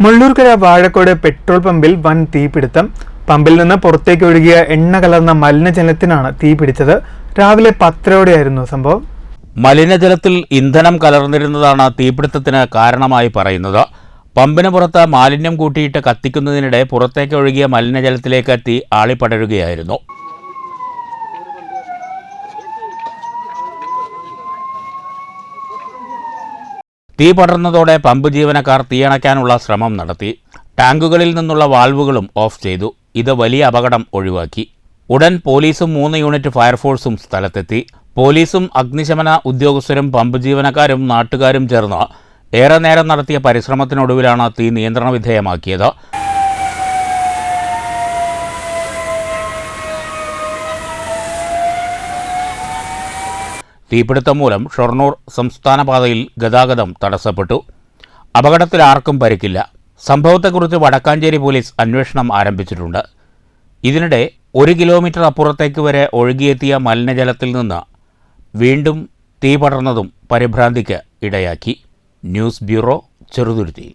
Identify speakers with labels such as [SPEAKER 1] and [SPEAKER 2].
[SPEAKER 1] Mullurkara Vazhakkode petrol പമ്പിൽ വൻ തീപിടുത്തം. പമ്പിൽ നിന്ന് പുറത്തേക്ക് ഒഴുകിയ എണ്ണ കലർന്ന മലിനജലത്തിനാണ് തീ പിടിച്ചത് രാവിലെ പത്തരയോടെയായിരുന്നു സംഭവം.
[SPEAKER 2] മലിനജലത്തിൽ ഇന്ധനം കലർന്നിരുന്നതാണ് തീപിടുത്തത്തിന് കാരണമായി പറയുന്നത്. പമ്പിന് പുറത്ത് മാലിന്യം കൂട്ടിയിട്ട് കത്തിക്കുന്നതിനിടെ പുറത്തേക്ക് ഒഴുകിയ മലിനജലത്തിലേക്ക് തീ ആളിപ്പടരുകയായിരുന്നു. തീ പടർന്നതോടെ പമ്പ് ജീവനക്കാർ തീയണയ്ക്കാനുള്ള ശ്രമം നടത്തി. ടാങ്കുകളിൽ നിന്നുള്ള വാൾവുകളും ഓഫ് ചെയ്തു. ഇത് വലിയ അപകടം ഒഴിവാക്കി. ഉടൻ പോലീസും മൂന്ന് യൂണിറ്റ് ഫയർഫോഴ്സും സ്ഥലത്തെത്തി. പോലീസും അഗ്നിശമന ഉദ്യോഗസ്ഥരും പമ്പ് ജീവനക്കാരും നാട്ടുകാരും ചേർന്ന് ഏറെ നേരം നടത്തിയ പരിശ്രമത്തിനൊടുവിലാണ് തീ നിയന്ത്രണ വിധേയമാക്കിയത്. തീപിടുത്തം മൂലം ഷൊർണൂർ സംസ്ഥാന പാതയിൽ ഗതാഗതം തടസ്സപ്പെട്ടു. അപകടത്തിൽ ആർക്കും പരിക്കില്ല. സംഭവത്തെക്കുറിച്ച് വടക്കാഞ്ചേരി പോലീസ് അന്വേഷണം ആരംഭിച്ചിട്ടുണ്ട്. ഇതിനിടെ ഒരു കിലോമീറ്റർ അപ്പുറത്തേക്ക് വരെ ഒഴുകിയെത്തിയ മലിനജലത്തിൽ നിന്ന് വീണ്ടും തീ പടർന്നതും പരിഭ്രാന്തിക്ക് ഇടയാക്കി. News bureau Cheruthuruthy.